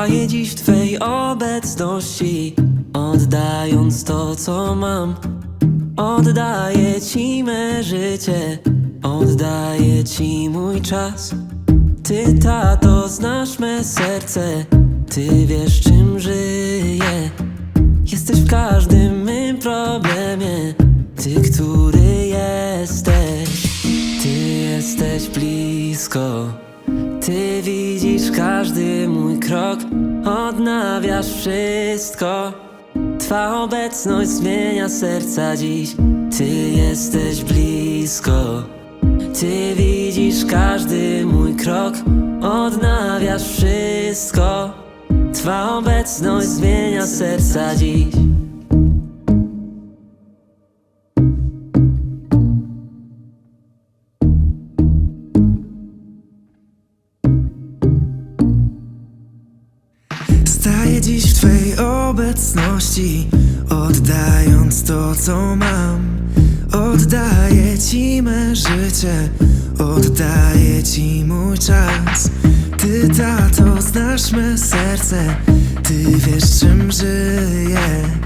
Staję dziś w Twej obecności, oddając to, co mam. Oddaję Ci me życie, oddaję Ci mój czas. Ty, tato, znasz me serce, Ty wiesz, czym żyję. Jesteś w każdym mym problemie, Ty, który jesteś. Ty jesteś blisko. Ty widzisz każdy mój krok, odnawiasz wszystko. Twa obecność zmienia serca dziś. Ty jesteś blisko. Ty widzisz każdy mój krok, odnawiasz wszystko. Twa obecność zmienia serca dziś. Dziś w Twej obecności, oddając to, co mam. Oddaję Ci me życie, oddaję Ci mój czas. Ty, tato, znasz me serce, Ty wiesz, czym żyję.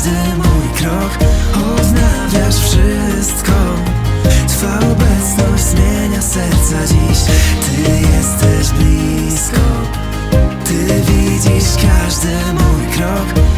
Każdy mój krok Odnawiasz wszystko. Twa obecność zmienia serca. Dziś Ty jesteś blisko. Ty widzisz każdy mój krok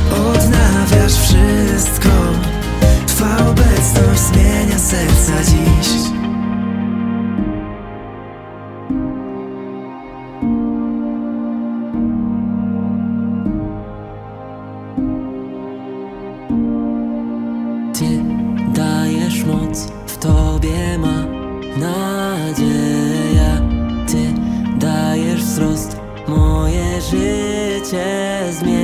Dajesz moc, w Tobie ma nadzieja. Ty dajesz wzrost, moje życie zmieniasz.